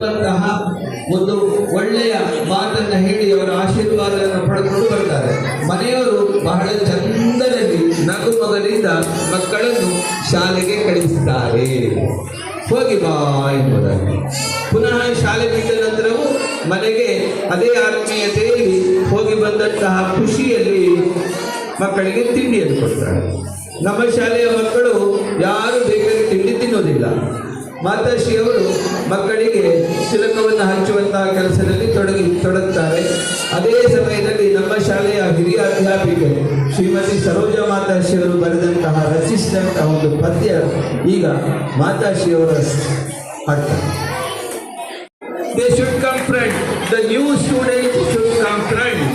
ಅಂತಹ ಒಂದು ಒಳ್ಳೆಯ ಮಾತನ್ನ ಹೇಳಿ ಅವರ ಆಶೀರ್ವಾದವನ್ನು ಪಡೆದುಕೊಂಡು ಬರ್ತಾರೆ. ಮನೆಯವರು ಬಹಳ ಚಂದದಲ್ಲಿ ನಗು ಮಗನಿಂದ ಮಕ್ಕಳನ್ನು ಶಾಲೆಗೆ ಕಳಿಸುತ್ತಾರೆ ಹೋಗಿ ಬಾ ಎಂಬುದಾಗಿ. ಪುನಃ ಶಾಲೆ ಬಿಟ್ಟ ನಂತರವೂ ಮನೆಗೆ ಅದೇ ಆತ್ಮೀಯತೆಯಲ್ಲಿ ಹೋಗಿ ಬಂದಂತಹ ಖುಷಿಯಲ್ಲಿ ಮಕ್ಕಳಿಗೆ ತಿಂಡಿಯನ್ನು ಕೊಡ್ತಾರೆ. ನಮ್ಮ ಶಾಲೆಯ ಮಕ್ಕಳು ಯಾರು ಬೇಕಾದ್ರೆ ತಿಂಡಿ ತಿನ್ನೋದಿಲ್ಲ. ಮಾತಾಶ್ರೀಯವರು ಮಕ್ಕಳಿಗೆ ತಿಲಕವನ್ನು ಹಂಚುವಂತಹ ಕೆಲಸದಲ್ಲಿ ತೊಡಗಿ ತೊಡಗುತ್ತಾರೆ ಅದೇ ಸಮಯದಲ್ಲಿ ನಮ್ಮ ಶಾಲೆಯ ಹಿರಿಯ ಅಧ್ಯಾಪಿಕೆ ಶ್ರೀಮತಿ ಸರೋಜ ಮಾತಾಶ್ರೀಯವರು ಬರೆದಂತಹ ರಚಿಸಿದಂತಹ ಒಂದು ಪದ್ಯ ಈಗ ಮಾತಾಶ್ರೀಯವರ ಅರ್ಥ they should comprehend the new The new student